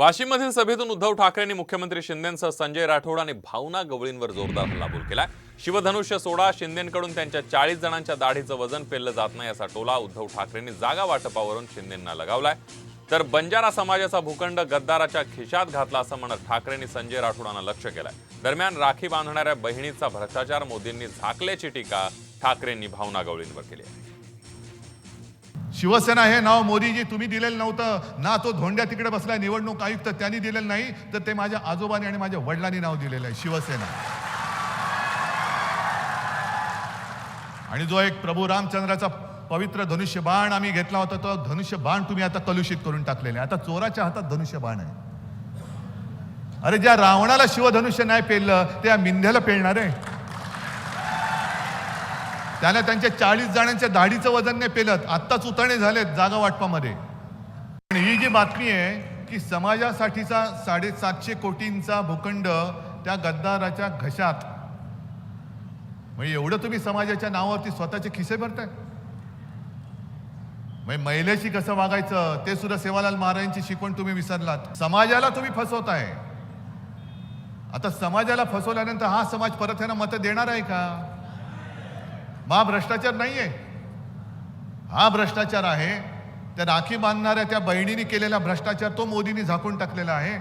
वाशिममधील सभेतून उद्धव ठाकरेंनी मुख्यमंत्री शिंदेसह संजय राठोड आणि भावना गवळींवर जोरदार हल्लाबोल केलाय. शिवधनुष्य सोडा शिंदेकडून त्यांच्या चाळीस जणांच्या दाढीचं वजन पेललं जात नाही असा टोला उद्धव ठाकरेंनी जागा वाटपावरून शिंदेंना लगावलाय. तर बंजारा समाजाचा भूखंड गद्दाराच्या खिशात घातला असं म्हणत ठाकरेंनी संजय राठोडांना लक्ष केलंय. दरम्यान राखी बांधणाऱ्या बहिणीचा भ्रष्टाचार मोदींनी झाकल्याची टीका ठाकरेंनी भावना गवळींवर केली आहे. शिवसेना हे नाव मोदीजी तुम्ही दिलेलं नव्हतं. ना तो धोंड्या तिकडे बसला निवडणूक आयुक्त त्यांनी दिलेलं नाही तर ते माझ्या आजोबांनी आणि माझ्या वडिलांनी नाव दिलेलं आहे शिवसेना. आणि जो एक प्रभू रामचंद्राचा पवित्र धनुष्य बाण आम्ही घेतला होता तो धनुष्य बाण तुम्ही आता कलुषित करून टाकलेले आहे. आता चोराच्या हातात धनुष्य बाण आहे. अरे ज्या रावणाला शिवधनुष्य नाही पेललं त्या मिंध्याला पेलणार आहे. त्याला त्यांच्या चाळीस जणांच्या दाढीचं वजन नाही पेलत. आत्ताच उतरणे झालेत जागा वाटपामध्ये. आणि ही जी बातमी आहे की समाजासाठीचा साडेसातशे कोटींचा भूखंड त्या गद्दाराच्या घशात. म्हणजे एवढं तुम्ही समाजाच्या नावावरती स्वतःचे खिसे भरताय? म्हणजे महिलेशी कसं वागायचं ते सुद्धा सेवालाल महाराजांची शिकवण तुम्ही विसरलात. समाजाला तुम्ही फसवताय. आता समाजाला फसवल्यानंतर हा समाज परत यांना मतं देणार आहे का? हा भ्रष्टाचार नाही आहे हा भ्रष्टाचार आहे. त्या राखी बांधणाऱ्या त्या बहिणीने केलेला भ्रष्टाचार तो मोदींनी झाकून टाकलेला आहे.